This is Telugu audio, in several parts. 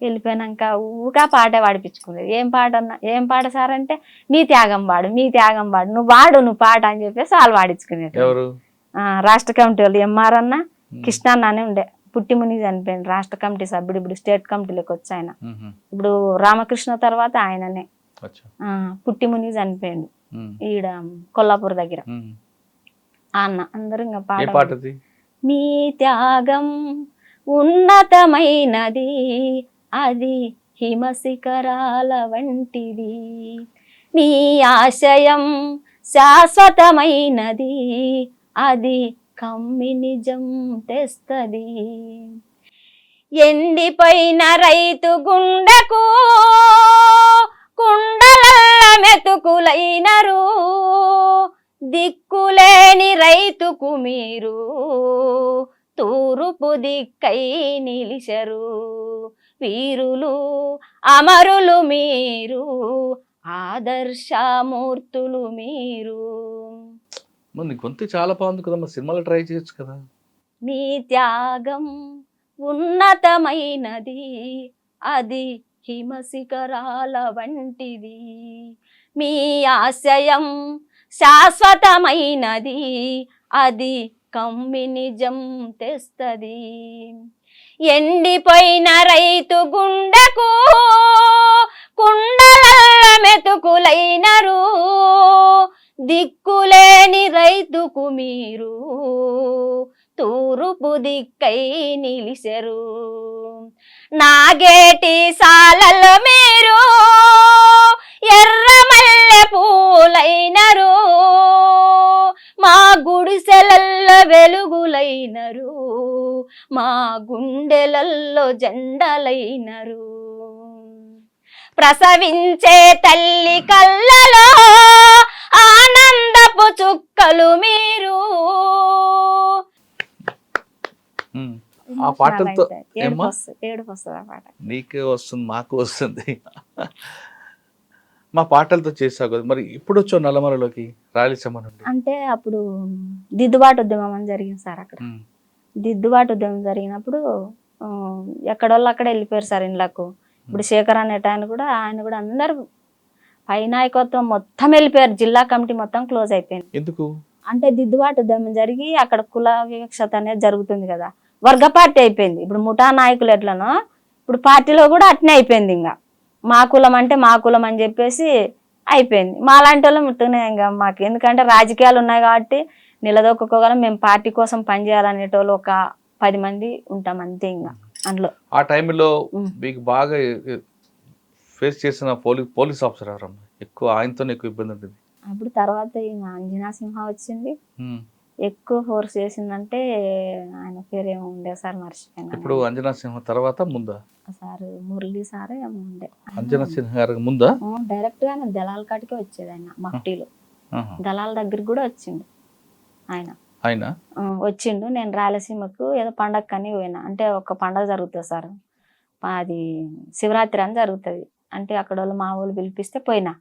వెళ్ళిపోయినాక ఊగా పాట పాడిపించుకునేది. ఏం పాట అన్న ఏం పాట సార్ అంటే మీ త్యాగం పాడు మీ త్యాగం పాడు నువ్వు పాడు నువ్వు పాట అని చెప్పేసి వాళ్ళు పాడించుకునేది. రాష్ట్ర కమిటీ వాళ్ళు ఎంఆర్ అన్న. కృష్ణ అన్ననే ఉండే. పుట్టిముని చనిపోయింది రాష్ట్ర కమిటీ సభ్యుడు ఇప్పుడు స్టేట్ కమిటీలోకి వచ్చి ఆయన. ఇప్పుడు రామకృష్ణ తర్వాత ఆయననే. పుట్టిముని చనిపోయింది ఉమ్. ఈడ కొల్లాపూర్ దగ్గర. అన్న అందరూ ఇంకా పాట మీ త్యాగం ఉన్నతమైనది అది హిమశిఖరాల వంటిది. నీ ఆశయం శాశ్వతమైనది అది కమ్మి నిజం తెస్తది. ఎండిపోయిన రైతు గుండెకు కుండలల్ల మెతుకులైనరు. దిక్కులేని రైతుకు మీరు తూరుపు దిక్కై నిలిచరు. వీరులు అమరులు మీరు ఆదర్శమూర్తులు మీరు. గొంతు చాలా బాగుంది కదమ్మా సినిమాలో ట్రై చేయొచ్చు కదా. మీ త్యాగం ఉన్నతమైనది అది హిమశిఖరాల వంటిది. మీ ఆశయం శాశ్వతమైనది అది కమ్మి నిజం తెస్తది. ఎండిపోయిన రైతు గుండెకు కుండలల్ల మెతుకులైనరు. దిక్కులేని రైతుకు మీరు తూరుపు దిక్కై నిలిచెరు. నాగేటి సాలలు మీరు ఎర్రమల్లె పూలైనరు. మా గుడిసెలల్లో వెలుగులైనరు మా గుండెలల్లో జెండలైనరు. ప్రసవించే తల్లి కళ్ళలో ఆనందపు చుక్కలు మీరు. ఆ పాటలతో నీకే వస్తుంది మాకు వస్తుంది. మా పాటలతో చేసావు కదా. మరి ఇప్పుడు వచ్చావు నల్లమలలోకి రాయలసీమ నుండి? అంటే అప్పుడు దిద్దుబాటు ఉద్యమం అని జరిగింది సార్ అక్కడ. దిద్దుబాటు ఉద్యమం జరిగినప్పుడు ఎక్కడోళ్ళు అక్కడ వెళ్ళిపోయారు సార్ ఇండ్లకు. ఇప్పుడు శేఖర్ అనేట ఆయన కూడా ఆయన కూడా అందరు పై నాయకత్వం మొత్తం వెళ్ళిపోయారు. జిల్లా కమిటీ మొత్తం క్లోజ్ అయిపోయింది. ఎందుకు? అంటే దిద్దుబాటు ఉద్యమం జరిగి అక్కడ కుల వివక్షత అనేది జరుగుతుంది కదా. వర్గ పార్టీ అయిపోయింది. ఇప్పుడు ముఠా నాయకులు ఎట్లనో ఇప్పుడు పార్టీలో కూడా అట్నే అయిపోయింది ఇంకా. మా కులం అంటే మా కులం అని చెప్పేసి అయిపోయింది. మా లాంటి వాళ్ళం ముట్టుకునే ఇంకా మాకు. ఎందుకంటే రాజకీయాలు ఉన్నాయి కాబట్టి నిలదొక్కుకోగలం. మేము పార్టీ కోసం పనిచేయాలనేటోళ్ళు ఒక పది మంది ఉంటాం అంతే ఇంకా. అందులో. ఆ టైంలో. మీకు బాగా ఫేస్ చేసిన పోలీస్ పోలీస్ ఆఫీసర్ ఎవరమ్మా? ఎక్కువ ఆయనతోనే ఎక్కువ ఇబ్బంది ఉంటుంది. అప్పుడు తర్వాత ఇంకా అంజనా సింహ వచ్చింది. ఎక్కువ ఫోర్స్ చేసిందంటే ఆయన పేరు ఏమో ఉండే సార్ మర్చిపోయినా. ఇప్పుడు అంజనా సింహ తర్వాత ముందా? సార్ మురళి సార్ ఏమో ఉండే. అంజనా సింహ గారి ముందా? డైరెక్ట్గా దళాల కాటికే వచ్చేది ఆయన మఫ్టీలో. ఆహా. దళాల దగ్గరికి కూడా వచ్చిండు ఆయన. ఆయన? వచ్చిండు. నేను రాయలసీమకు ఏదో పండగ అని పోయినా. అంటే ఒక పండగ జరుగుతుంది సార్. అది శివరాత్రి అని జరుగుతుంది. అంటే అక్కడ వాళ్ళు మా వాళ్ళు పిలిపిస్తే పోయినా.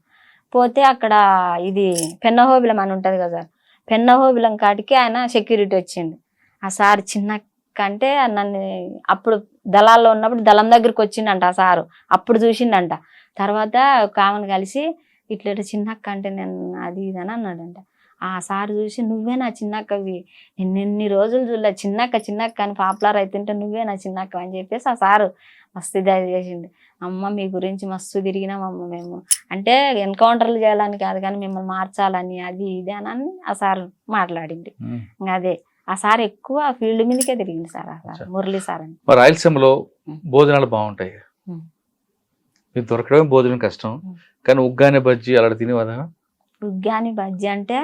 పోతే అక్కడ ఇది పెన్నహోబిలం అని ఉంటుంది కదా సార్. పెన్నహోబిలం కాటికి ఆయన సెక్యూరిటీ వచ్చిండు. ఆ సార్ చిన్న కంటే నన్ను అప్పుడు దళాల్లో ఉన్నప్పుడు దళం దగ్గరికి వచ్చిండంట ఆ సారు. అప్పుడు చూసిండంట. తర్వాత ఒక ఆమెను కలిసి ఇట్లా ఇట్లా చిన్నక్క అంటే నేను అది ఇది అని అన్నాడంట. ఆ సార్ చూసి నువ్వే నా చిన్నక్కవి. ఎన్ని ఎన్ని రోజులు చూడలే. చిన్నక్క చిన్నక్క అని పాపులర్ అవుతుంటే నువ్వే నా చిన్నక్క అని చెప్పేసి ఆ సారు మస్తు ఇది చేసిండు. అమ్మ మీ గురించి మస్తు తిరిగినాం అమ్మ మేము. అంటే ఎన్కౌంటర్లు చేయాలని కాదు కానీ మిమ్మల్ని మార్చాలని అది ఇది అని అని ఆ సార్ మాట్లాడింది అదే. ఆ సార్ ఎక్కువ ఫీల్డ్ మీదకే తిరిగింది సార్ ఆ సార్. మురళి సార్ అని. మరి రాయలసీమలో. భోజనాలు బాగుంటాయి. మీకు దొరకడమే భోజనం కష్టం. కానీ ఉగ్గానే బజ్జీ అలా తినేవాదా ఉగ్గాని బజ్జి అంటే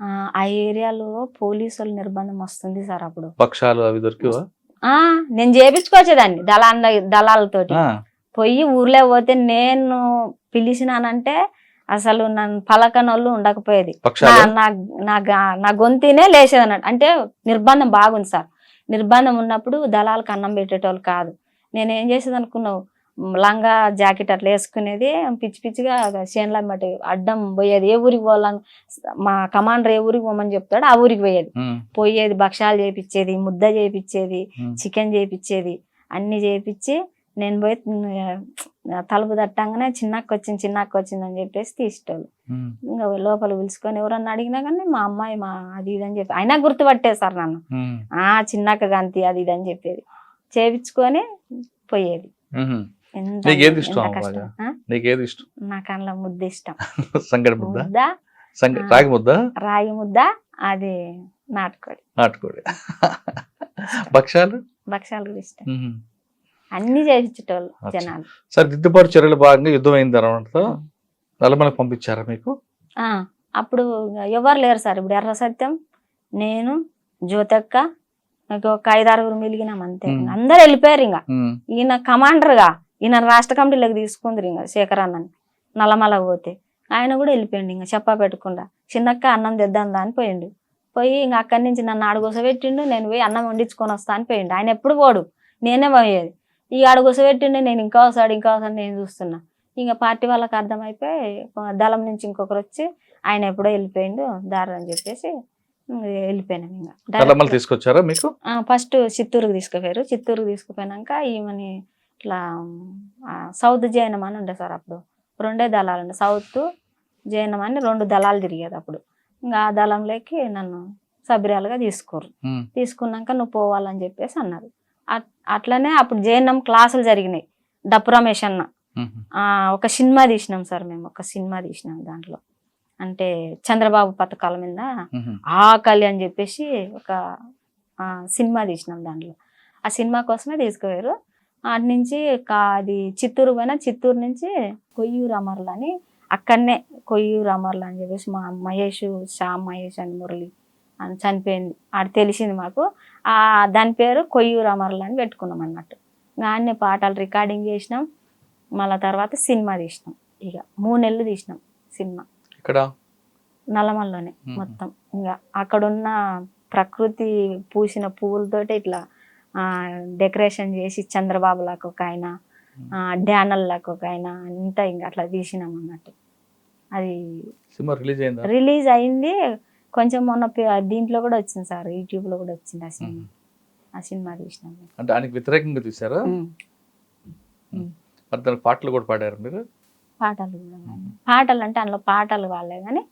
ఆ, ఆ ఏరియాలో పోలీసు వాళ్ళ నిర్బంధం వస్తుంది సార్ అప్పుడు. భక్షాలు అవి దొరికేవా? ఆ నేను చేపించుకొచ్చేదాన్ని దళాల దళాలతోటి. పోయి ఊర్లో పోతే నేను పిలిచినానంటే అసలు నన్ను పలకనోళ్ళు ఉండకపోయేది. నా గొంతునే లేచేది అన్నట్టు అంటే నిర్బంధం బాగుంది సార్. నిర్బంధం ఉన్నప్పుడు దళాలకు అన్నం పెట్టేటోళ్ళు కాదు. నేను ఏం చేసేది అనుకున్నావు లంగా జాకెట్ అట్లా వేసుకునేది పిచ్చి పిచ్చిగా చేనుల బట్టి అడ్డం పోయేది. ఏ ఊరికి పోవాలని మా కమాండర్ ఏ ఊరికి పోమని చెప్తాడో ఆ ఊరికి పోయేది. పోయేది భక్షాలు చేపించేది ముద్ద చేపించేది ఉమ్. చికెన్ చేపించేది అన్ని చేపించి నేను పోయి తలుపు తట్టంగానే చిన్నక్క వచ్చింది చిన్నక్క వచ్చింది అని చెప్పేసి తీసేటోళ్ళు. ఇంకా లోపల పిలుచుకొని ఎవరన్నా అడిగినా కానీ మా అమ్మాయి మా అది ఇది అని చెప్పి అయినా గుర్తుపట్టేశారు నన్ను. ఆ చిన్నక్క గంతి అది ఇది అని చెప్పేది. చేపించుకొని పోయేది. ఉమ్. ఎంత నీకు ఏది ఇష్టం ఎంత కష్టం. బాగా? ఆ? నీకు ఏది ఇష్టం? నాకు అందులో ముద్ద ఇష్టం. సంగడి ముద్ద. రాగి ముద్ద? రాగి ముద్ద అది నాటుకోడి. నాటుకోడి. భక్షాలు కూడా ఇష్టం. అన్ని చేయించేటోళ్ళు. జనాలు. సరే దిద్దుబాటు చర్యలు భాగంగా యుద్ధం అయిన తర్వాత నల్లమలకు పంపించారా మీకు? ఆ, అప్పుడు ఎవరు లేరు సార్. ఇప్పుడు ఎర్ర సత్యం నేను జ్యోతక్క ఒక ఐదారుగురు మిలిగినాం అంతే. అందరు వెళ్ళిపోయారు ఇంకా. ఈయన కమాండర్గా ఈయన రాష్ట్ర కమిటీలోకి తీసుకుందరు ఇంకా శేఖర్ అన్నని నల్లమల పోతే. ఆయన కూడా వెళ్ళిపోయిండు ఇంకా చెప్పా పెట్టకుండా. చిన్నక్క అన్నం తెద్దాం దా అని పోయిండు. పోయి ఇంకా అక్కడి నుంచి నన్ను ఆడగొసబెట్టిండు నేను పోయి అన్నం వండించుకొని వస్తా అని పోయిండు. ఆయన ఎప్పుడు పోడు నేనే పోయేది. ఈ ఆడగొసబెట్టిండు నేను ఇంకా వస్తాడు ఇంకా వస్తాడు నేను చూస్తున్నా. ఇంకా పార్టీ వాళ్ళకి అర్థమైపోయి దళం నుంచి ఇంకొకరు వచ్చి ఆయన ఎప్పుడో వెళ్ళిపోయిండు దారి అని చెప్పేసి వెళ్ళిపోయినాం ఇంకా. తీసుకొచ్చారా మీకు? ఫస్ట్ చిత్తూరుకు తీసుకుపోయారు. చిత్తూరుకు తీసుకుపోయినాక ఈమెని ఇట్లా సౌత్ జైనం అని ఉండే సార్ అప్పుడు. రెండే దళాలు ఉండే. సౌత్ జైనం అని రెండు దళాలు తిరిగేది అప్పుడు. ఇంకా ఆ దళంలోకి నన్ను సభ్యురాలుగా తీసుకోరు తీసుకున్నాక నువ్వు పోవాలని చెప్పేసి అన్నారు. అట్- అట్లనే అప్పుడు జైనం క్లాసులు జరిగినాయి. డప్పు రమేష్ అన్న. ఒక సినిమా తీసినాం సార్ మేము. ఒక సినిమా తీసినాం దాంట్లో. అంటే చంద్రబాబు పథకాల మీద ఆకలి అని చెప్పేసి ఒక ఆ, సినిమా తీసినాం దాంట్లో. ఆ సినిమా కోసమే తీసుకుపోయారు. అటు నుంచి కా- అది చిత్తూరు పోయినా చిత్తూరు నుంచి కొయ్యూరు అమర్లు అని అక్కడనే కొయ్యూరు అమర్లు అని చెప్పేసి మా మహేష్ శ్యామ్ మహేష్ అని మురళి అని చనిపోయింది. ఆడ తెలిసింది మాకు. ఆ దాని పేరు కొయ్యూరు అమర్లు అని పెట్టుకున్నాం అన్నట్టు. దాన్ని పాటలు రికార్డింగ్ చేసినాం. మళ్ళా తర్వాత సినిమా తీసినాం. ఇక మూడు నెలలు తీసినాం సినిమా. ఇక్కడ నల్లమల్లోనే. మొత్తం. ఇంకా అక్కడున్న ప్రకృతి పూసిన పువ్వులతోటి ఇట్లా డెకరేషన్ చేసి చంద్రబాబు లాగా ఒక ఆయన ఆ, డ్యానల్ లాగా ఒక ఆయన అంతా ఇంకా అట్లా తీసినాం అన్నట్టు. అది సినిమా రిలీజ్ అయిందా? రిలీజ్ అయింది. కొంచెం మొన్న దీంట్లో కూడా వచ్చింది సార్ యూట్యూబ్లో కూడా వచ్చింది ఆ సినిమా. ఆ సినిమా తీసినాం అంటే ఆయనకి వ్యతిరేకంగా తీసారా మ్మ్. మరి దానికి పాటలు కూడా పాడారు మీరు? పాటలు కూడా పాటలు అంటే అందులో పాటలు వాళ్ళే కానీ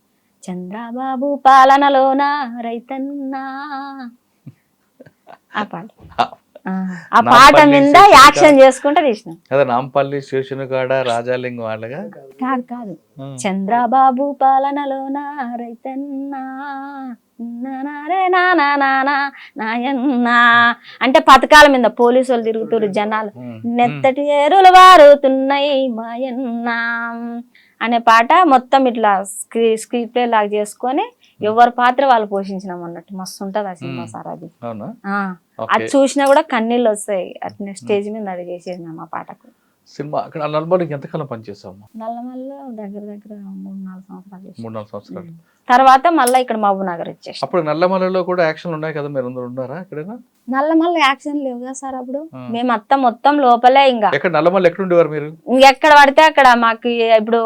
చంద్రబాబు పాలనలోన రైతన్నా ఆ పాట. ఆ, నా శేషునిక. యాక్షన్ చేసుకుంటే తీసినాం. అదే నాంపల్లి శేషునిగాడ రాజాలింగం వాళ్ళగా? కాదు కాదు. చంద్రబాబు పాలనలోన రైతన్నా నానారే నానా నానా నాయన్నా. అంటే పథకాల మీద పోలీసు వాళ్ళు తిరుగుతున్నారు జనాలు నెత్తటి ఏరులు వారుతున్నాయి మాయన్నా అనే పాట మొత్తం ఇట్లా స్క్రీ స్క్రీన్ ప్లే లాగా చేసుకొని ఎవరి పాత్ర వాళ్ళు పోషించినాం అన్నట్టు. మస్తు ఉంటది ఆ సినిమా. సార్ అది అది చూసినా కూడా కన్నీళ్ళు వస్తాయి అట్నే స్టేజ్ మీద అది చేసేసినాం ఆ పాటకు. సినిమా అక్కడ ఎంతకాలం పనిచేసాము నల్లమల్ల దగ్గర దగ్గర మూడు నాలుగు సంవత్సరాలు. మూడు నాలుగు సంవత్సరాలు. తర్వాత మళ్ళీ ఇక్కడ మహబూబ్ నగర్ వచ్చేసి అప్పుడు నల్లమలలో కూడా యాక్షన్ ఉన్నాయి కదా మీరు అందరూ ఉన్నారా ఎక్కడైనా? నల్లమల్ల యాక్షన్ లేవు కదా సార్ అప్పుడు. మేము అత్త మొత్తం లోపలే ఇంకా. ఎక్కడ నల్లమల్ల ఎక్కడ ఉండేవారు మీరు? ఎక్కడ పడితే అక్కడ మాకు ఇప్పుడు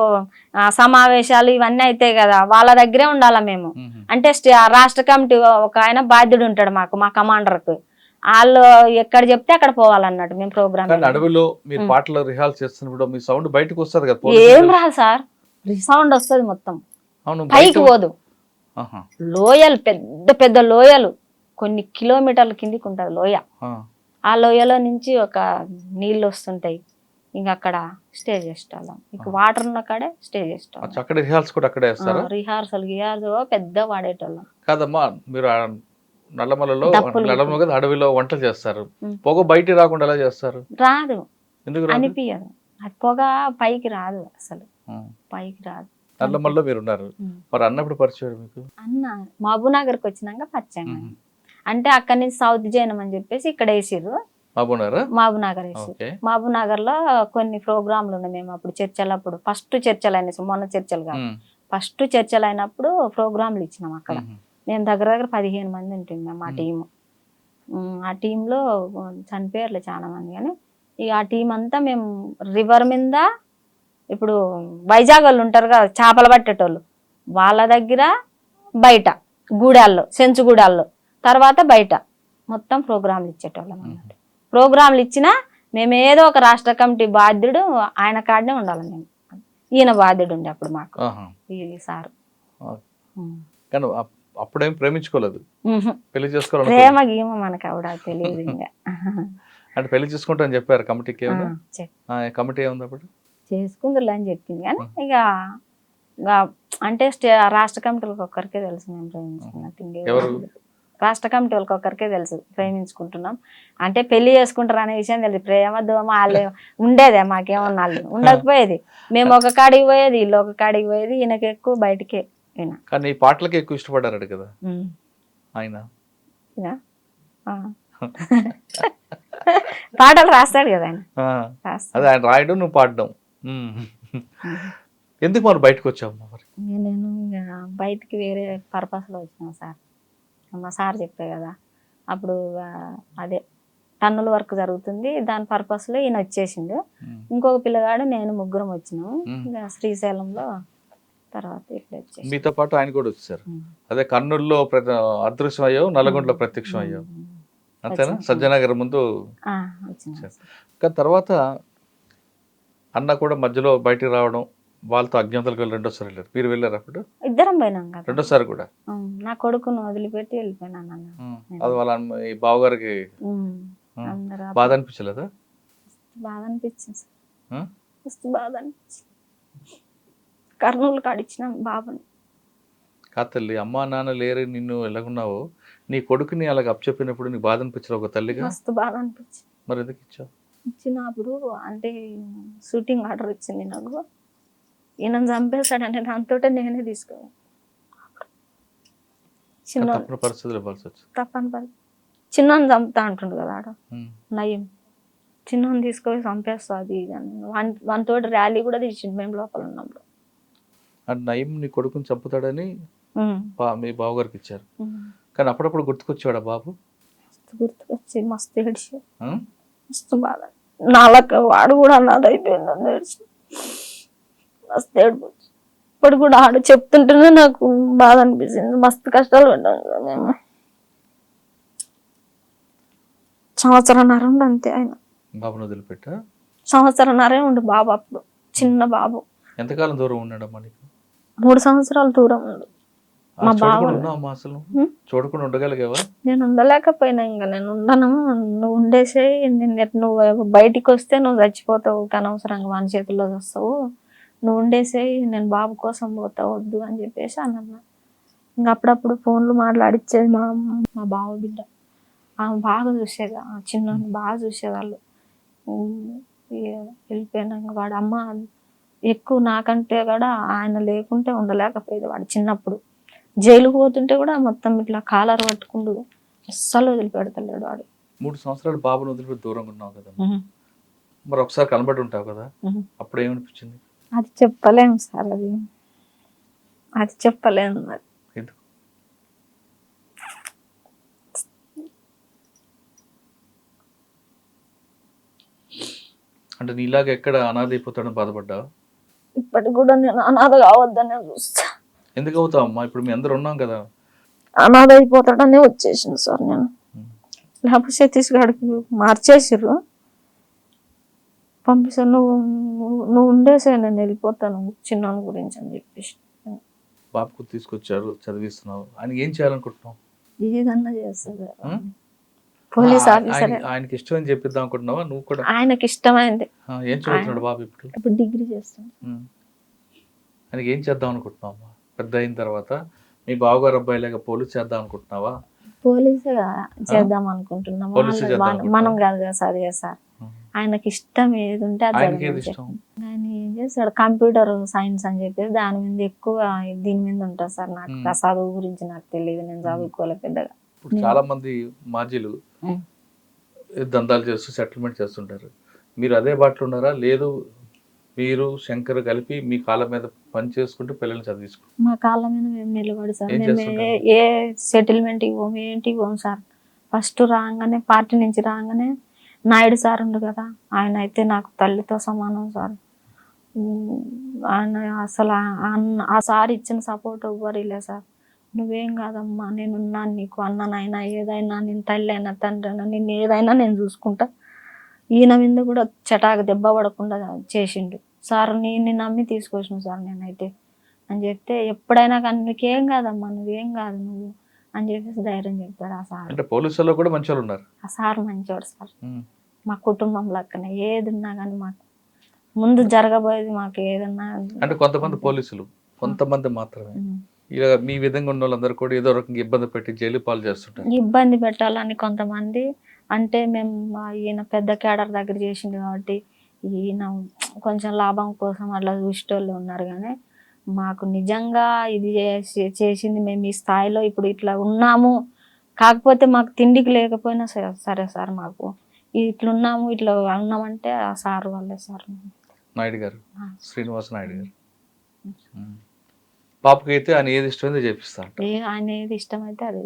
సమావేశాలు ఇవన్నీ అవుతాయి కదా. వాళ్ళ దగ్గరే ఉండాలా మేము. అంటే రాష్ట్ర కమిటీ ఒక ఆయన బాధ్యుడు ఉంటాడు మాకు మా కమాండర్కు వాళ్ళు ఎక్కడ చెప్తే అక్కడ పోవాలన్నట్టు మేము ప్రోగ్రామ్ అడవిలో మీరు. పాటలు రిహార్స్ చేస్తున్నప్పుడు మీ సౌండ్ బయటకు వస్తుంది కదా ఏం. రాదు సార్. రిసౌండ్ వస్తుంది మొత్తం. అవును పైకి పోదు. లోయలు పెద్ద పెద్ద లోయలు. కొన్ని కిలోమీటర్ల కిందికి ఉంటది లోయ. ఆ. లోయలో నుంచి ఒక నీళ్ళు వస్తుంటాయి. ఇంకా అక్కడ స్టే చేసేవాళ్ళం. ఇక వాటర్ ఉన్న కాడే స్టే చేసేవాళ్ళం. అక్కడ రిహార్సల్ గిహార్సల్ పెద్ద వాడేటోళ్ళం. కాదమ్మా మీరు ఆ నల్లమలలో నల్లమల కదా అడవిలో వంటలు చేస్తారు. పొగ బయట రాకుండా ఎలా చేస్తారు? రాదు. ఎందుకు? అనిపించదు అది పొగ పైకి రాదు అసలు. పైకి రాదు. నల్లమల్లో మీరు ఉన్నారు. మరి అన్నప్పుడు పరిచయం మీకు? అన్న మహబూబ్నగర్కి వచ్చినాక పరిచయం. అంటే అక్కడి నుంచి సౌత్ జైనం అని చెప్పేసి ఇక్కడ వేసిర్రు. ఓకే. మహబూబ్నగర్లో కొన్ని ప్రోగ్రాంలు ఉన్నాయి. మేము అప్పుడు చర్చలు అప్పుడు ఫస్ట్ చర్చలు అయినాయి. మొన్న చర్చలు కాదు. ఫస్ట్ చర్చలు అయినప్పుడు ప్రోగ్రాంలు ఇచ్చినాం అక్కడ. మేము దగ్గర దగ్గర పదిహేను మంది ఉంటుంది మేము. ఆ మ్మ్. టీము ఆ టీంలో చనిపోయారులే చాలా మంది. కానీ ఇక ఆ టీం అంతా మేము రివర్ మీద ఇప్పుడు వైజాగ్ వాళ్ళు ఉంటారు కదా చేపలు పట్టేటోళ్ళు. వాళ్ళ దగ్గర బయట గూడాల్లో సెంచు గూడాల్లో. తర్వాత బయట మొత్తం ప్రోగ్రాంలు ఇచ్చేటోళ్ళం అన్నట్టు ప్రోగ్రాంలు ఇచ్చినా మేము ఏదో ఒక రాష్ట్ర కమిటీ బాధ్యుడు ఆయన కాడనే ఉండాలి మేము. ఈయన బాధ్యుడు ఉండే అప్పుడు మాకు. ఈ సార్. కానీ అప్పుడేం ప్రేమించుకోలేదు. పెళ్ళి చేసుకోవాలి ప్రేమ గీమ మనకు ఆవిడ తెలియదు ఇంకా. అంటే పెళ్ళి చేసుకుంటా అని చెప్పారు కమిటీకి కమిటీ ఏముంది అప్పుడు? అని చెప్పింది కానీ ఇక అంటే స్టే రాష్ట్ర కమిటీలకు ఒక్కరికే తెలుసు మేము ప్రేమించుకున్నట్టు? రాష్ట్ర కమిటీ వాళ్ళకి ఒక్కరికే తెలుసు ప్రేమించుకుంటున్నాం. అంటే పెళ్ళి చేసుకుంటారు అనే విషయం తెలుసు ప్రేమ దోమ వాళ్ళు ఉండేదే మాకేమన్నా వాళ్ళు ఉండకపోయేది. మేము ఒక కాడికి పోయేది వీళ్ళు ఒక కాడికి పోయేది ఈయనకి ఎక్కువ బయటికే. కానీ ఈ పాటలకి ఎక్కువ ఇష్టపడ్డారట కదా. ఆయన. పాటలు రాస్తాడు కదా ఆయన. అదే ఆయన రాయడం నువ్వు పాడడం. ఎందుకు మరి బయటకు వచ్చావు నేను ఇక బయటికి వేరే పర్పస్లో వచ్చిన సార్. మా సార్ చెప్పే కదా. అప్పుడు అదే టన్నుల వర్క్ జరుగుతుంది. దాని పర్పస్లో ఈయన వచ్చేసిండు. ఇంకొక పిల్లగాడు నేను ముగ్గురం వచ్చినాము శ్రీశైలంలో తర్వాత ఇట్లా వచ్చేసి మీతో పాటు ఆయన కూడా వచ్చారు. అదే కర్నూలులో అదృశ్యం అయ్యావు నల్గొండలో ప్రత్యక్షం అయ్యావు. అంతేనా. సజ్జనగర్ ముందు కానీ తర్వాత. అన్న కూడా మధ్యలో బయటికి రావడం వాళ్ళతో అజ్ఞాతలకు వెళ్ళి రెండోసారి వెళ్ళారు. మీరు వెళ్ళారు అప్పుడు? ఇద్దరం పోయినాం కదా. రెండోసారి కూడా? నా కొడుకును వదిలిపెట్టి వెళ్ళిపోయినాను ఉమ్. అది వాళ్ళ ఈ బావగారికి బాధ అనిపించలేదా? బాధ అనిపించింది బాధ అనిపించింది. కర్నూలు కాడిచ్చినాం బాబుని. కాదు తల్లి అమ్మా నాన్న లేరు నిన్ను ఎలాగున్నావు నీ కొడుకుని అలాగ అప్పచెప్పినప్పుడు నీకు బాధ అనిపించలేదు ఒక తల్లిగా? మస్తు బాధ అనిపించింది మరి ఎందుకు ఇచ్చావు? ఇచ్చినప్పుడు అంటే షూటింగ్ ఆర్డర్ వచ్చింది నాకు. ఈయన చంపేశాడంటే దాంతో నేనే తీసుకోవాలి చిన్న తప్పుడు పరిస్థితులు ఇవ్వాల్సి తప్పని పని చిన్నని చంపుతా అంటుండు కదా ఆడ. నయం. చిన్నని తీసుకొని చంపేస్తా అది ఇది అని. వన్ వన్ తోటి ర్యాలీ కూడా తీసిండు మేము లోపల ఉన్నప్పుడు. అంటే నయం నీ కొడుకుని చంపుతాడని మీ బావగారికి ఇచ్చారు. కానీ అప్పుడప్పుడు గుర్తుకొచ్చాడా బాబు? గుర్తుకొచ్చి మస్తు ఏడిచి? మస్తు బాధ. నాలక వాడు కూడా అన్నది అయిపోయిందని ఏడ్చి మస్తు ఏడుపు. ఇప్పుడు కూడా ఆడు చెప్తుంటేనే నాకు బాధ అనిపించింది మస్తు కష్టాలు పడ్డాం కదా మేము. సంవత్సరంన్నర ఉండు అంతే ఆయన. బాబును వదిలిపెట్టా? సంవత్సరంన్నరే ఉండు బాబు అప్పుడు. చిన్న బాబు. ఎంతకాలం దూరం ఉన్నాడమ్మా నీకు? మూడు సంవత్సరాల దూరం ఆ, మా బావ-? చూడకుండా ఉండగలిగావా? నేను ఉండలేకపోయినా ఇంకా. నేను ఉండను. నువ్వు ఉండేసే నువ్వు బయటికి వస్తే నువ్వు చచ్చిపోతావు. అనవసరంగా మన చేతుల్లో వస్తావు. నువ్వు ఉండేసే నేను బాబు కోసం పోతా వద్దు అని చెప్పేసి అన్న ఇంకా అప్పుడప్పుడు ఫోన్లు మాట్లాడిచ్చేది మా మా బావ బిడ్డ. ఆమె బాగా చూసేది? ఆ చిన్న బాగా చూసేవాళ్ళు. వెళ్ళిపోయినాక వాడు అమ్మ ఎక్కువ నాకంటే కూడా ఆయన లేకుంటే ఉండలేకపోయేది వాడు చిన్నప్పుడు. జైలుకు పోతుంటే కూడా మొత్తం ఇట్లా కాలర్ పట్టుకుంటూ అస్సలు వదిలిపెడతలేడు వాడు. మూడు సంవత్సరాలు బాబును వదిలిపెట్టి దూరంగా ఉన్నావు కదా మరి ఒకసారి కనబడి ఉంటావు కదా. అప్పుడు ఏమనిపించింది అది చెప్పలేము సార్ అది. అది చెప్పలేము మరి. అంటే నీలాగా ఎక్కడ అనాథ అయిపోతాడని బాధపడ్డావు? ఇప్పటికి కూడా నేను అనాథ కావద్దనే చూస్తా. ఎందుకు అవుతావు అమ్మా? ఇప్పుడు మీ అందరు ఉన్నాం కదా. అనాథ అయిపోతాడనే వచ్చేసింది సార్ నేను. లేకపోతే సతీష్ గారికి మార్చేసిర్రు. పంపిస్తాను నువ్వు నువ్వు- ఉండేసే నేను వెళ్ళిపోతాను చిన్నోని గురించి అని చెప్పేసి. బాబుకు తీసుకొచ్చారు చదివిస్తున్నావు. ఆయన ఏం చేయాలనుకుంటున్నావు? ఏదన్నా చేస్తుంది మ్మ్? Police officer. ఆయన- ఆయనకి ఇష్టం అని చెప్పిద్దాం అనుకుంటున్నావా? నువ్వు కూడా? ఆయనకి ఇష్టమైంది ఏం చదువుతున్నాడు బాబు ఇప్పుడు? ఇప్పుడు డిగ్రీ చేస్తాను ఉమ్. ఆయనకి ఏం చేద్దాం అనుకుంటున్నావు పెద్ద అయిన తర్వాత మీ బావగారు అబ్బాయి లేక పోలీస్ చేద్దాం అనుకుంటున్నావా? పోలీసు చేద్దాం అనుకుంటున్నాం. పోలీసు వాళ్ళ- చేద్దాం వాళ్ళ- మనం కాదు కదా సార్ ఉమ్. ఆయనకి ఇష్టం ఏది ఉంటే అది చెప్పి. ఆయన ఏం చేస్తాడు? కంప్యూటర్ సైన్స్ అని చెప్పేసి దాని మీద ఎక్కువ దీని మీద ఉంటుంది సార్ నాకు. చదువు గురించి నాకు తెలియదు నేను చదువుకోలే పెద్దగా. ఇప్పుడు చాలా మంది మాజీలు. దందాలు చేస్తూ సెటిల్మెంట్ చేస్తుంటారు. మీరు అదే బాటలో ఉన్నారా? లేదు మీరు శంకర్ కలిపి మీ కాళ్ళ మీద పని చేసుకుంటూ పిల్లల్ని చదివించుకుంటారు మా కాళ్ళ మీద మేము నిలబడి సార్. ఏం మేము సెటిల్మెంట్ ఇవ్వము ఏంటి ఇవ్వము సార్. ఫస్ట్ రాగానే పార్టీ నుంచి రాగానే నాయుడు సార్ ఉండు కదా ఆయన అయితే నాకు తల్లితో సమానం సార్. ఆయన అసలు ఆ- సార్ ఇచ్చిన సపోర్ట్ ఎవ్వరు లే సార్. నువ్వేం కాదమ్మా నేనున్నాను నీకు అన్ననైనా ఏదైనా నేను తల్లి అయినా తండ్రి అయినా నిన్ను ఏదైనా నేను చూసుకుంటా. ఈయన మీద కూడా చటాకు దెబ్బ పడకుండా చేసిండు. సార్ నేను నమ్మి తీసుకొచ్చిన సార్ నేనైతే. అని చెప్తే ఎప్పుడైనా కానీ నీకేం కాదమ్మా నువ్వేం కాదు నువ్వు అని చెప్పేసి ధైర్యం చెప్తాడు ఆ సార్. అంటే పోలీసుల్లో కూడా మంచి ఉన్నారు? ఆ సార్ మంచివాడు సార్. మా కుటుంబం లెక్కనే ఏది ఉన్నా కానీ మాకు. ముందు జరగబోయేది మాకు ఏదన్నా అంటే కొంతమంది పోలీసులు కొంతమంది మాత్రమే. ఇలా మీ విధంగా ఉన్న వాళ్ళందరూ కూడా ఏదో రకంగా ఇబ్బంది పెట్టి జైలు పాలు చేస్తుంటారు. ఇబ్బంది పెట్టాలని కొంతమంది. అంటే మేము మా ఈయన పెద్ద కేడర్ దగ్గర చేసిండు కాబట్టి ఈయన కొంచెం లాభం కోసం అట్లా చూసేటోళ్ళు ఉన్నారు కానీ మాకు నిజంగా ఇది చేసి చేసింది మేము ఈ స్థాయిలో ఇప్పుడు ఇట్లా ఉన్నాము. కాకపోతే మాకు తిండికి లేకపోయినా సరే సరే మాకు ఇట్లున్నాము ఇట్లా ఉన్నామంటే ఆ సార్ వాళ్ళే సార్. నాయుడు గారు. శ్రీనివాస నాయుడు గారు. పాపకి అయితే ఆయన ఏది ఇష్టమైందో చేపిస్తా అంట. ఏ ఆయన ఏది ఇష్టమైతే అది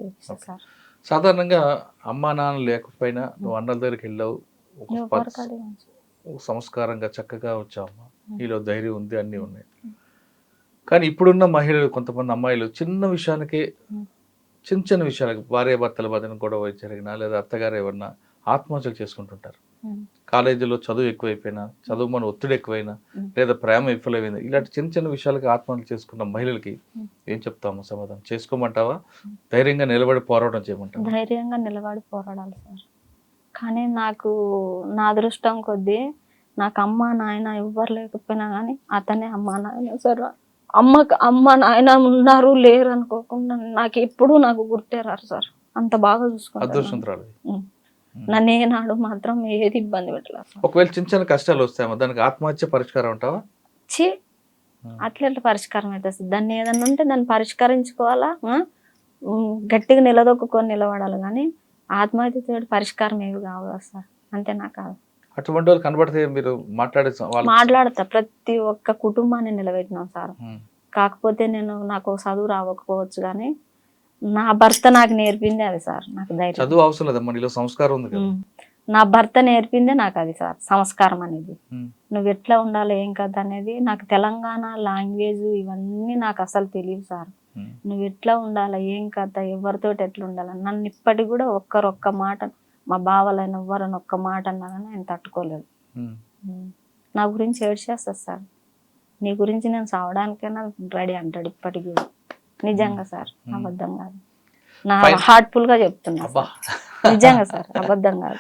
సాధారణంగా అమ్మా నాన్న లేకపోయినా నువ్వు అన్నల దగ్గరికి వెళ్ళావు సంస్కారంగా చక్కగా వచ్చావమ్మా నీలో ధైర్యం ఉంది అన్నీ ఉన్నాయి. కానీ ఇప్పుడున్న మహిళలు కొంతమంది అమ్మాయిలు చిన్న విషయానికి. చిన్న చిన్న విషయాలకు భార్య భర్తల మధ్యన గొడవ జరిగినా లేదా అత్తగారు ఏమన్నా ఆత్మహత్యలు చేసుకుంటుంటారు. కాలేజీలో చదువు ఎక్కువైపోయినా చదువు మన ఒత్తిడి ఎక్కువైనా. లేదా ప్రేమ విఫలమైంది ఇలాంటి చిన్న చిన్న విషయాలకి ఆత్మహత్య చేసుకున్న మహిళలకి. ఏం చెప్తాము సమాధానం చేసుకోమంటావా ధైర్యంగా నిలబడి పోరాటం చేయమంటావా ధైర్యంగా నిలబడి పోరాడాలి సార్ కానీ నాకు నా అదృష్టం కొద్దీ నాకు అమ్మ నాయన ఎవ్వరు లేకపోయినా కానీ అతనే అమ్మ నాయన సార్ అమ్మ అమ్మ నాయన ఉన్నారు లేరు అనుకోకుండా నాకు ఎప్పుడూ నాకు గుర్తేరారు సార్ అంత బాగా చూసుకుంటారు ఉమ్. నన్ను ఏనాడు మాత్రం ఏది ఇబ్బంది పెట్టలేదు ఒకవేళ చిన్న చిన్న కష్టాలు వస్తాయేమో దానికి ఆత్మహత్య పరిష్కారం అంటావా? ఛీ! అట్లా పరిష్కారం అవుతుంది? దాన్ని ఏదన్నా ఉంటే దాన్ని పరిష్కరించుకోవాలా? గట్టిగా నిలదొక్కుకొని నిలబడాలి కానీ ఆత్మహత్యతో పరిష్కారం ఏవి కావు సార్ అంతే నాకు కాదు. అటువంటి వాళ్ళు కనబడితే మీరు మాట్లాడే మాట్లాడతా. ప్రతి ఒక్క కుటుంబాన్ని నిలబెట్టినాం సార్. కాకపోతే నేను నాకు చదువు రావకపోవచ్చు కానీ నా భర్త నాకు నేర్పింది అది సార్ నాకు ధైర్యం చదువు అవసరం లేదమ్మా నీలో సంస్కారం ఉంది కదా. నా భర్త నేర్పిందే నాకు అది సార్ సంస్కారం అనేది. నువ్వు ఎట్లా ఉండాలి ఏం కథ అనేది నాకు తెలంగాణ లాంగ్వేజ్ ఇవన్నీ నాకు అసలు తెలియదు సార్. నువ్వు ఎట్లా ఉండాలి ఏం కథ ఎవరితోటి ఎట్లా ఉండాలి నన్ను ఇప్పటికి కూడా ఒక్కరు ఒక్క మాట మా బావలైన ఎవ్వరని ఒక్క మాట అన్నా కానీ ఆయన తట్టుకోలేదు. నా గురించి ఏడ్చేస్తుంది సార్ నీ గురించి నేను సావడానికైనా రెడీ అంటాడు ఇప్పటికి కూడా నిజంగా సార్. అబద్ధం కాదు. నా. హార్ట్ఫుల్గా చెప్తున్నా. నిజంగా సార్ అబద్ధం కాదు.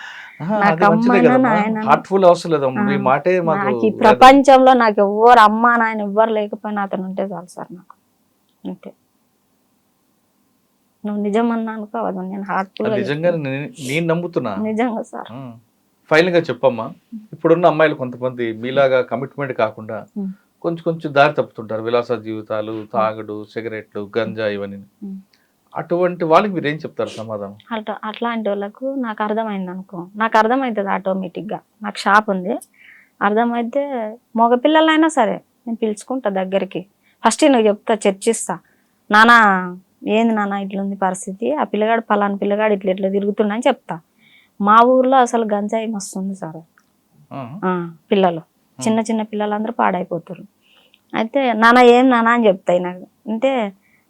నాకు ఈ. ప్రపంచంలో నాకు ఎవ్వరు అమ్మ నాయన ఎవ్వరు లేకపోయినా అతను ఉంటే చాలు సార్ నాకు. అంతే నువ్వు నిజం అన్నా నేను హార్ట్ఫుల్ నిజంగా. నేను నేను నమ్ముతున్నా. నిజంగా సార్. ఫైనల్గా చెప్పమ్మా. ఇప్పుడున్న అమ్మాయిలు కొంతమంది మీలాగా కమిట్మెంట్ కాకుండా. కొంచెం కొంచెం దారి తప్పుతుంటారు. విలాస జీవితాలు తాగుడు సిగరెట్లు గంజా ఇవన్నీ. అటువంటి వాళ్ళకి మీరు ఏం చెప్తారు సమాధానం? అట్లా అట్లాంటి వాళ్ళకు నాకు అర్థమైంది అనుకో. నాకు అర్థమవుతుంది ఆటోమేటిక్గా. నాకు షాప్ ఉంది. అర్థమైతే మగపిల్లలైనా సరే నేను పిలుచుకుంటా దగ్గరికి. ఫస్ట్ నువ్వు చెప్తా చర్చిస్తా. నానా ఏంది నాన్న ఇట్లుంది పరిస్థితి? ఆ పిల్లగాడు పలానా పిల్లగాడు ఇట్లా ఇట్లా తిరుగుతున్నా అని చెప్తా. మా ఊర్లో అసలు గంజాయి మస్తు ఉంది సార్. పిల్లలు. చిన్న చిన్న పిల్లలందరూ పాడైపోతారు. అయితే నాన్న ఏం నాన్న అని చెప్తాయి నాకు. అంటే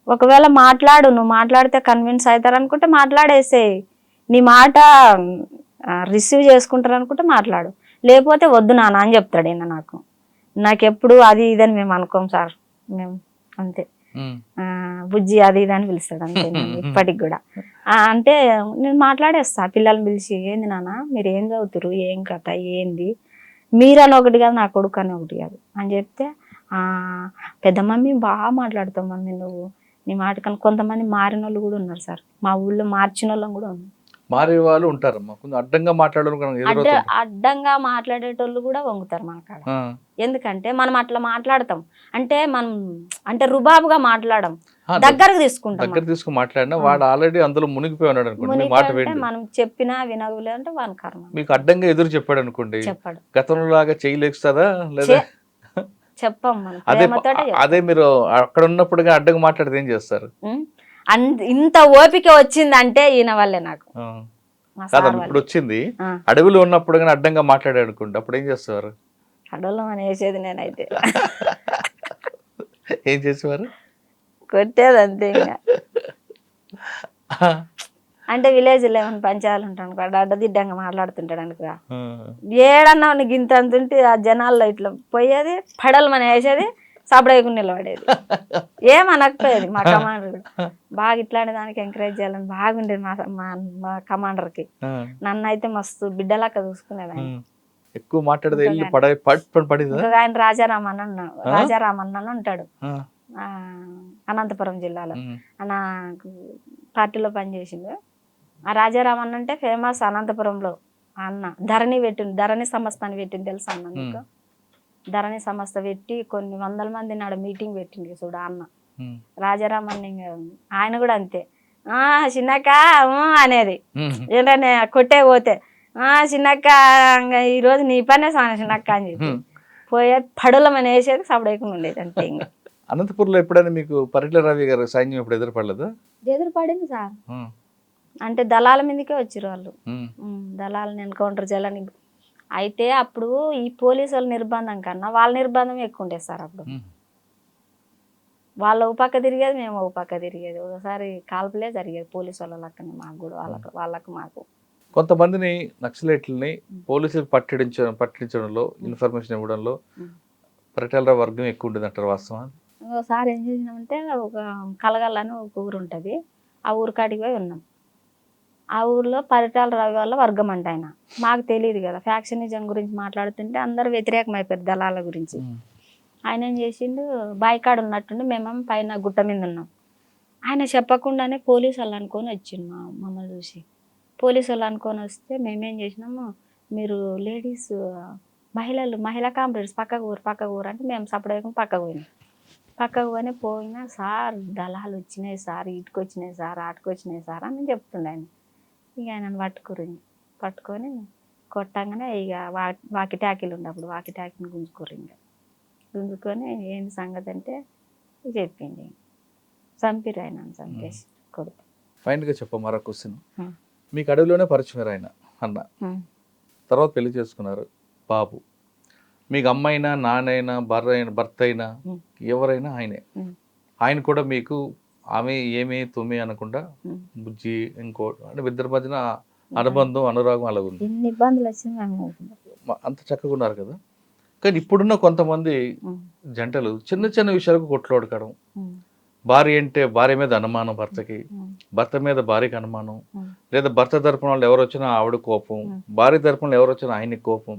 ఒకవేళ మాట్లాడు నువ్వు మాట్లాడితే కన్విన్స్ అవుతారు అనుకుంటే మాట్లాడేసేయి. నీ మాట రిసీవ్ చేసుకుంటారు అనుకుంటే మాట్లాడు. లేకపోతే వద్దు నాన్న అని చెప్తాడు ఈయన నాకు. నాకెప్పుడు అది ఇదని మేము అనుకోం సార్. మేము అంతే. బుజ్జి అది ఇది అని పిలుస్తాడు అంతే ఇప్పటికి కూడా. అంటే నేను మాట్లాడేస్తా. పిల్లల్ని పిలిచి ఏంది నాన్న మీరు ఏం చదువుతురు ఏం కథ? ఏంది? మీరని ఒకటి కాదు నా కొడుకు అని ఒకటి కాదు. అని చెప్తే పెద్ద మమ్మీ బాగా మాట్లాడుతావు మమ్మీ నువ్వు. నీ మాట కానీ కొంతమంది మారిన వాళ్ళు కూడా ఉన్నారు సార్. మా ఊళ్ళో మార్చిన వాళ్ళం కూడా ఉంది మారే వాళ్ళు కొంచెం అడ్డంగా మాట్లాడడం ఎదురవుతుంది అడ్డంగా మాట్లాడేటోళ్ళు కూడా వంగుతారు ఆ, ఎందుకంటే మనం అట్లా మాట్లాడతాం. అంటే మనం అంటే రుబాబుగా మాట్లాడం. దగ్గరకు తీసుకుంటాం దగ్గర తీసుకుని మాట్లాడినా వాడు ఆల్రెడీ అందులో మునిగిపోయి ఉన్నాడు అనుకోండి. మాట మనం చెప్పినా వినగులే అంటే వాని కర్మ. మీకు అడ్డంగా ఎదురు చెప్పాడు అనుకోండి. చెప్పాడు. గతంలో లాగా చేయలేస్తుందా లేదా చెప్పం అదే మీరు అక్కడ ఉన్నప్పుడుగా అడ్డంగా మాట్లాడితే ఏం చేస్తారు? ఇంత ఓపిక వచ్చిందంటే ఈయన వల్లే నాకు. ఇప్పుడు వచ్చింది. అడవిలో ఉన్నప్పుడు కానీ అడ్డంగా మాట్లాడాడు అనుకోండి అప్పుడు ఏం చేస్తారు? అడవులం అని వేసేది నేనైతే. ఏం చేసేవారు? కొట్టేది అంతే ఇంకా. అంటే విలేజ్ లెవెన్ పంచాలు ఉంటాను కదా అడ్డదిడ్డంగా మాట్లాడుతుంటాడు అనుకో. ఆ, ఏడన్నా అంత ఉంటే ఆ జనాల్లో ఇట్లా పోయేది పడలు మన వేసేది సపడేయకుండా నిలబడేది. ఏమనకపోయేది మా కమాండర్ బాగా ఇట్లాంటి దానికి ఎంకరేజ్ చేయాలని బాగుండేది మా మా కమాండర్కి నన్ను అయితే మస్తు బిడ్డలాగా చూసుకునేది ఆయన. ఉమ్. ఎక్కువ ఇంకొక ఆయన రాజారాం అని ఉన్నాడు రాజారాం అన్న అని ఉంటాడు. అనంతపురం జిల్లాలో. నాకు పార్టీలో పనిచేసిండు. ఆ రాజారాం అన్న అంటే ఫేమస్ అనంతపురంలో అన్న. ధరణి పెట్టింది ధరణి సంస్థ అని పెట్టింది తెలుసా అన్న నీకు? ధరణి సంస్థ పెట్టి కొన్ని వందల మంది నాడు మీటింగ్ పెట్టింది చూడు అన్న. ఉమ్, రాజారాం అన్న ఇంకా ఆయన కూడా అంతే. ఆ చిన్నక్క అనేది. ఏంటనే కొట్టే పోతే. ఆ చిన్నక్క ఇంగ ఈ రోజు నీ పనే సాన చిన్నక్క అని చెప్పి. పోయే పడులమని వేసేది సపడేకుండా ఉండేది అంతే ఇంకా. అనంతపూర్లో ఎప్పుడైనా మీకు పరిట్ల రవి గారు సైన్యం ఎప్పుడు ఎదురుపడలేదు? ఎదురు పడింది సార్ అంటే దళాల మీదకే వచ్చారు వాళ్ళు. దళాలను ఎన్కౌంటర్ చేయాలని అయితే అప్పుడు ఈ పోలీసు వాళ్ళ నిర్బంధం కన్నా వాళ్ళ నిర్బంధం ఎక్కువ ఉండేది సార్ అప్పుడు. వాళ్ళ పక్క తిరిగేది మేము పక్క తిరిగేది. ఒకసారి కాల్పులే జరిగేది పోలీసు వాళ్ళ లెక్కనే మాకు కూడా వాళ్ళకు వాళ్ళకు మాకు. కొంతమందిని నక్సలైట్లని పోలీసులు పట్టించడం పట్టించడంలో ఇన్ఫర్మేషన్ ఇవ్వడంలో. పరిటాల వర్గం ఎక్కువ ఉంటుంది అంటారు వాస్తవం ఒకసారి ఏం చేసినామంటే ఒక కలగల్ల అని ఒక ఊరు ఉంటుంది. ఆ ఊరు కాడికి పోయి ఉన్నాం. ఆ ఊర్లో పరిటాల రవి వాళ్ళ వర్గం అంట ఆయన. మాకు తెలియదు కదా ఫ్యాక్షనిజం గురించి మాట్లాడుతుంటే అందరు వ్యతిరేకం అయిపోయారు దళాల గురించి. ఆయన ఏం చేసిండు బాయికాడు ఉన్నట్టుండి మేమేమో పైన గుట్ట మీద ఉన్నాం. ఆయన చెప్పకుండానే పోలీసు వాళ్ళు అనుకొని వచ్చిండు మా మమ్మల్ని చూసి. పోలీసు వాళ్ళు అనుకొని వస్తే మేమేం చేసినాము మీరు లేడీస్ మహిళలు మహిళా కాంప్లైంట్స్ పక్కకు ఊరు పక్కకు ఊరు అంటే మేము సపరేట్ పక్కకు పోయినాం. పక్కకు పోయినా పోయినా సార్ దళాలు వచ్చినాయి సార్ ఇటుకు వచ్చినాయి సార్ ఆటుకు వచ్చినాయి సార్ అని చెప్తుండే ఆయన. ఇక ఆయనను పట్టుకురు పట్టుకొని కొట్టంగానే ఇక వా వాకి ట్యాకిలు ఉండే అప్పుడు వాకి ట్యాకిని గుంజుకుర్రు ఇంకా గుంజుకొని ఏంటి సంగతి అంటే చెప్పింది చంపిరు ఆయన చంపేసి కొడుకు. ఫైనల్గా చెప్ప మరో క్వశ్చన్. మీకు అడవిలోనే పరిచయం ఆయన అన్న. తర్వాత పెళ్ళి చేసుకున్నారు బాబు. మీకు అమ్మైనా నాన్నైనా భర్త అయినా భర్త అయినా. ఎవరైనా ఆయనే. ఆయన కూడా మీకు ఆమె ఏమి తుమ్మి అనకుండా. బుజ్జి ఇంకో అంటే ఇద్దరి మధ్యన అనుబంధం అనురాగం అలాగ ఉంది ఎన్ని ఇబ్బందులు వచ్చినా అంత చక్కగా ఉన్నారు కదా. కానీ ఇప్పుడున్న కొంతమంది జంటలు చిన్న చిన్న విషయాలకు కొట్లాడుకోవడం భార్య అంటే భార్య మీద అనుమానం భర్తకి భర్త మీద భార్యకి అనుమానం. లేదా భర్త తరపున వాళ్ళు ఎవరు వచ్చినా ఆవిడ కోపం. భార్య తరపున ఎవరు వచ్చినా ఆయనకి కోపం.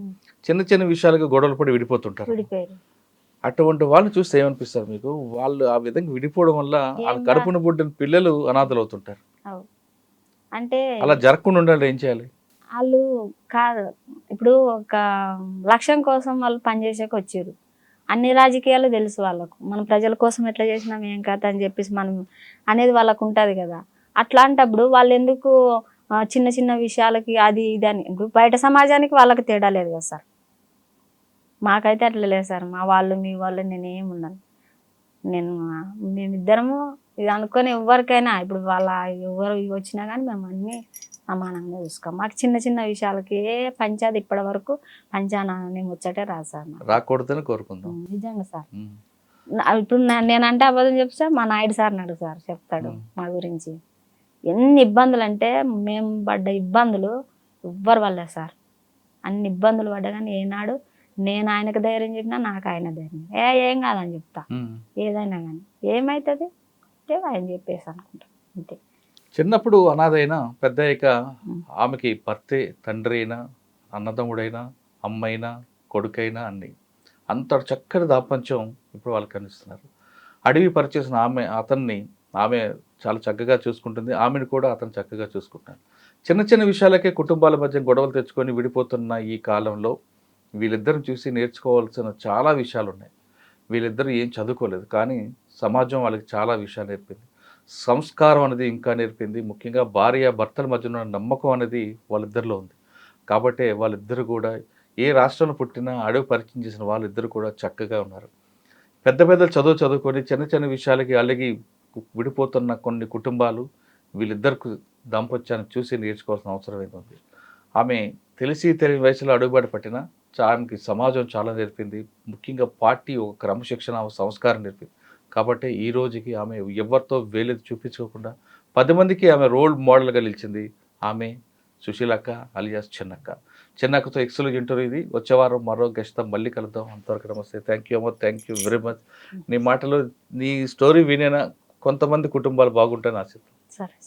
చిన్న చిన్న విషయాలకు గొడవలు పడి విడిపోతుంటారు. అటువంటి వాళ్ళు చూస్తే ఏమనిపిస్తారు మీకు? వాళ్ళు ఆ విధంగా విడిపోవడం వల్ల వాళ్ళ కడుపున పుట్టిన పిల్లలు అనాథలు అవుతుంటారు అవు. అంటే అలా జరగకుండా ఉండాలి ఏం చేయాలి? వాళ్ళు కాదు. ఇప్పుడు ఒక లక్ష్యం కోసం వాళ్ళు పనిచేసాక వచ్చారు. అన్ని రాజకీయాలు తెలుసు వాళ్ళకు. మనం ప్రజల కోసం ఎట్లా చేసినాం ఏం కథ అని చెప్పేసి మనం అనేది వాళ్ళకు ఉంటుంది కదా. అట్లాంటప్పుడు వాళ్ళు ఎందుకు చిన్న చిన్న విషయాలకి అది ఇది అని. ఇప్పుడు బయట సమాజానికి వాళ్ళకి తేడా లేదు కదా సార్. మాకైతే అట్లా లేదు సార్. మా వాళ్ళు మీ వాళ్ళు నేను ఏమున్నాను నేను మేమిద్దరము ఇది అనుకొని ఎవరికైనా ఇప్పుడు వాళ్ళ ఎవరు వచ్చినా కానీ మేము అన్నీ సమానంగా చూసుకోం మాకు చిన్న చిన్న విషయాలకి ఏ పంచాయతీ ఇప్పటి వరకు పంచానాన్ని ముచ్చటే నాకు. రాకూడదని కోరుకుందాం. నిజంగా సార్. ఇప్పుడు నేనంటే అబద్ధం చెప్తా మా నాయుడు సార్ అడుగు సార్ చెప్తాడు. మా గురించి. ఎన్ని ఇబ్బందులు అంటే మేము పడ్డ ఇబ్బందులు ఎవ్వరు వల్లే సార్. అన్ని ఇబ్బందులు పడ్డా కానీ ఏనాడు నేను ఆయనకు ధైర్యం చెప్పినా నాకు ఆయన ధైర్యం ఏ ఏం కాదని చెప్తా. ఏదైనా కానీ. ఏమవుతుంది అంటే ఆయన చెప్పేసి అనుకుంటా. అంతే. చిన్నప్పుడు అనాథైనా పెద్ద అయ్యాక. ఆమెకి భర్తే తండ్రి అయినా అన్నదమ్ముడైనా అమ్మైనా కొడుకైనా అన్ని. అంత చక్కటి దాపంచం ఇప్పుడు వాళ్ళకి కనిపిస్తున్నారు. అడవి పరిచేసిన ఆమె అతన్ని ఆమె చాలా చక్కగా చూసుకుంటుంది. ఆమెను కూడా అతను చక్కగా చూసుకుంటాడు. చిన్న చిన్న విషయాలకే కుటుంబాల మధ్య గొడవలు తెచ్చుకొని విడిపోతున్న ఈ కాలంలో వీళ్ళిద్దరిని చూసి నేర్చుకోవాల్సిన చాలా విషయాలు ఉన్నాయి వీళ్ళిద్దరూ ఏం చదువుకోలేదు కానీ సమాజం వాళ్ళకి చాలా విషయాలు నేర్పింది. సంస్కారం అనేది ఇంకా నేర్పింది. ముఖ్యంగా భార్య భర్తల మధ్య ఉన్న నమ్మకం అనేది వాళ్ళిద్దరిలో ఉంది. కాబట్టి వాళ్ళిద్దరు కూడా ఏ రాష్ట్రంలో పుట్టినా అడవి పరిచయం చేసిన వాళ్ళిద్దరు కూడా చక్కగా ఉన్నారు. పెద్ద పెద్ద చదువు చదువుకొని చిన్న చిన్న విషయాలకి అలిగి విడిపోతున్న కొన్ని కుటుంబాలు వీళ్ళిద్దరికి దాంపత్యాన్ని చూసి నేర్చుకోవాల్సిన అవసరం ఏముంది? ఆమె తెలిసి తెలియని వయసులో అడుగుబాటు పట్టిన ఆమెకి సమాజం చాలా నేర్పింది. ముఖ్యంగా పార్టీ ఒక క్రమశిక్షణ సంస్కారం నేర్పింది. కాబట్టి ఈ రోజుకి ఆమె ఎవరితో వేలెత్తి చూపించుకోకుండా పది మందికి ఆమె రోల్ మోడల్గా నిలిచింది. ఆమె సుశీలక్క అలియాస్ చిన్నక్క. చిన్నక్కతో ఎక్సలెంట్ ఇంటర్వ్యూ ఇది. వచ్చే వారం మరో గెస్ట్తో మళ్ళీ కలుద్దాం. అంతవరకు నమస్తే. థ్యాంక్ యూ అమ్మ. థ్యాంక్ యూ వెరీ మచ్ నీ మాటలు నీ స్టోరీ వినేనా కొంతమంది కుటుంబాలు బాగుంటాయని ఆశిస్తాను సరే.